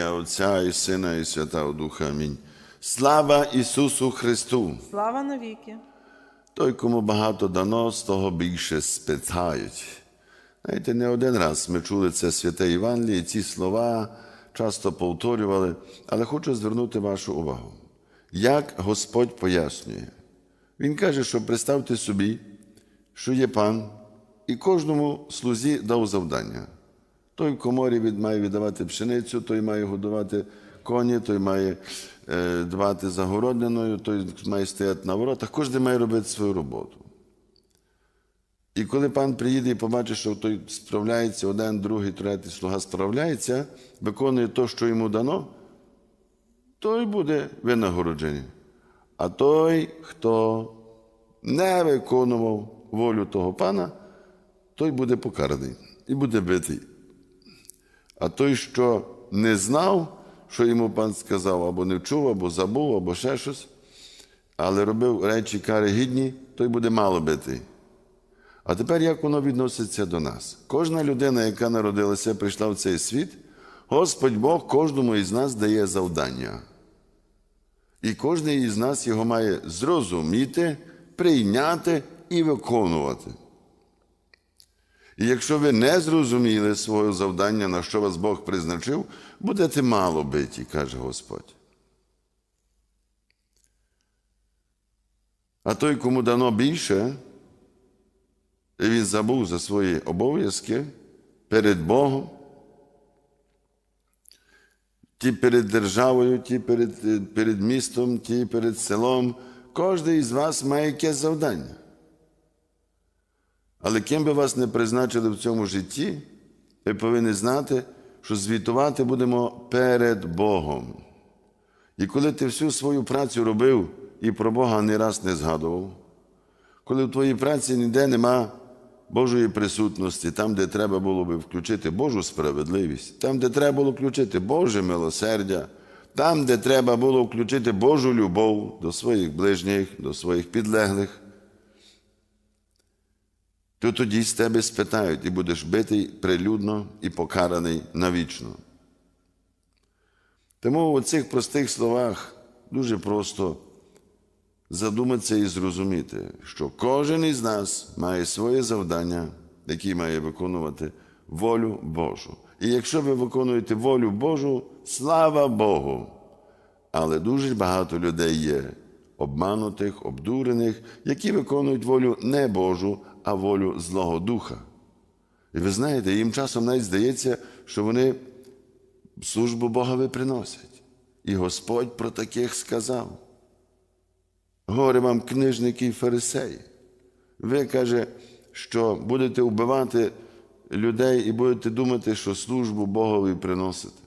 ім'я Отця і Сина, і Святого Духа. Амінь. Слава Ісусу Христу! Слава навіки. Той, кому багато дано, з того більше спитають. Знаєте, не один раз ми чули це святе Євангеліє, і ці слова часто повторювали, але хочу звернути вашу увагу. Як Господь пояснює. Він каже, що представте собі, що є пан, і кожному слузі дав завдання. Той в коморі від, має віддавати пшеницю, той має годувати коні, той має е, дбати за той має стояти на воротах, кожен має робити свою роботу. І коли пан приїде і побачить, що той справляється, один, другий, третій слуга справляється, виконує те, що йому дано, той буде винагороджений. А той, хто не виконував волю того пана, той буде покараний і буде битий. А той, що не знав, що йому пан сказав, або не чув, або забув, або ще щось, але робив речі кари гідні, той буде мало битий. А тепер як воно відноситься до нас? Кожна людина, яка народилася, прийшла в цей світ, Господь Бог кожному із нас дає завдання. І кожен із нас його має зрозуміти, прийняти і виконувати. І якщо ви не зрозуміли свого завдання, на що вас Бог призначив, будете мало биті, каже Господь. А той, кому дано більше, і він забув за свої обов'язки перед Богом, ті перед державою, ті перед, перед містом, ті перед селом. Кожен із вас має якесь завдання. Але ким би вас не призначили в цьому житті, ви повинні знати, що звітувати будемо перед Богом. І коли ти всю свою працю робив і про Бога ні раз не згадував, коли в твоїй праці ніде нема Божої присутності, там, де треба було би включити Божу справедливість, там, де треба було включити Боже милосердя, там, де треба було включити Божу любов до своїх ближніх, до своїх підлеглих, то тоді з тебе спитають, і будеш битий прилюдно і покараний навічно. Тому у цих простих словах дуже просто задуматися і зрозуміти, що кожен із нас має своє завдання, яке має виконувати волю Божу. І якщо ви виконуєте волю Божу, слава Богу! Але дуже багато людей є обманутих, обдурених, які виконують волю не Божу, а волю Злого Духа. І ви знаєте, їм часом навіть здається, що вони службу Богові приносять. І Господь про таких сказав. Горе вам, книжники і фарисеї. Ви каже, що будете вбивати людей і будете думати, що службу Богові приносите.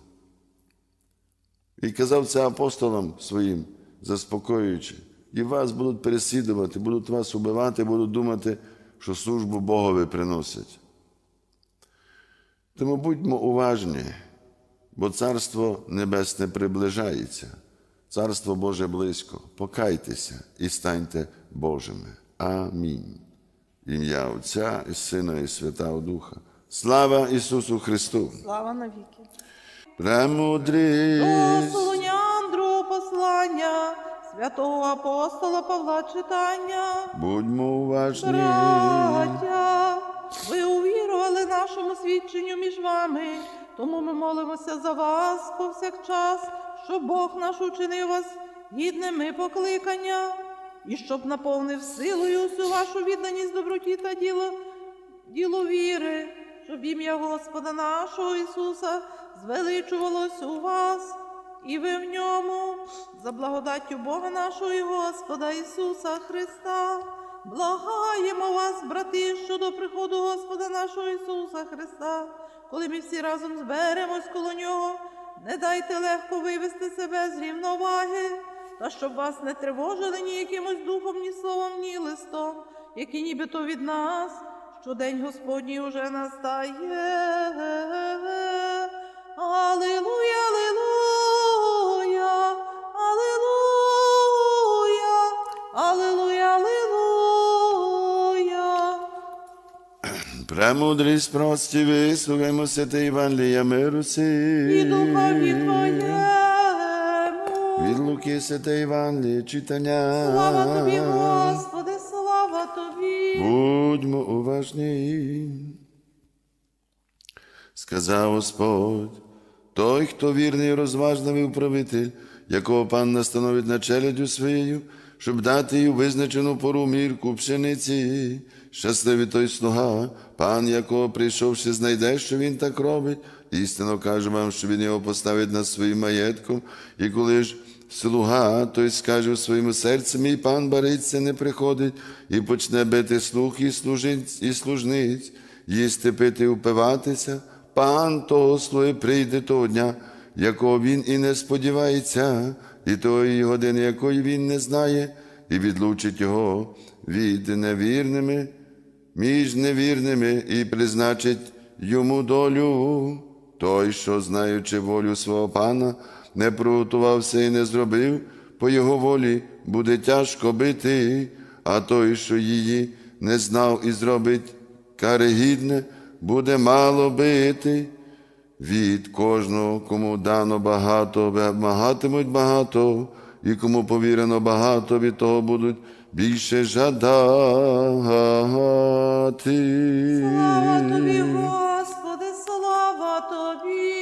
І казав це апостолам своїм, заспокоюючи, і вас будуть переслідувати, будуть вас убивати, будуть думати, що службу Богові приносять. Тому будьмо уважні, бо Царство Небесне приближається, Царство Боже близько. Покайтеся і станьте Божими. Амінь. Ім'я Отця і Сина, і Святого Духа. Слава Ісусу Христу! Слава навіки. Премудрість! Солонян другого послання, святого апостола Павла читання. Будьмо уважні. Браття, ви увірували нашому свідченню між вами, тому ми молимося за вас повсякчас, щоб Бог наш учинив вас гідними покликання, і щоб наповнив силою всю вашу відданість доброті та діло, діло віри, щоб ім'я Господа нашого Ісуса звеличувалось у вас, і ви в ньому, за благодаттю Бога нашого і Господа Ісуса Христа. Благаємо вас, брати, щодо приходу Господа нашого Ісуса Христа, коли ми всі разом зберемось коло Нього, не дайте легко вивести себе з рівноваги, та щоб вас не тривожили ні якимось духом, ні словом, ні листом, які нібито від нас, що день Господній уже настає. Алілуя, Премудрість прості, вислухаймо святе Євангелія миру І духові Твоєму. Руки святе Івангеліє читання. Слава тобі, Господи, слава тобі. Будьмо уважні. Сказав Господь, той, хто вірний і розважливий управитель, якого пан настановить начелядю своєю, щоб дати їй визначену пору мірку пшениці. Щасливий той слуга, пан, якого прийшовши, знайде, що він так робить. Істинно кажу вам, що він його поставить над своїм маєтком, і коли ж Слуга, той скаже в своєму серці, мій пан бариться, не приходить, і почне бити слух і, служиць, і служниць, їсти, пити, упиватися. Пан того слуги прийде того дня, якого він і не сподівається, і тої години, якої він не знає, і відлучить його від невірними між невірними і призначить йому долю. Той, що, знаючи волю свого пана, не приготувався і не зробив, по його волі буде тяжко бити, а той, що її не знав і зробить кари гідне, буде мало бити. Від кожного, кому дано багато, вимагатимуть багато, і кому повірено багато, від того будуть більше жадати. Слава тобі, Господи, слава тобі.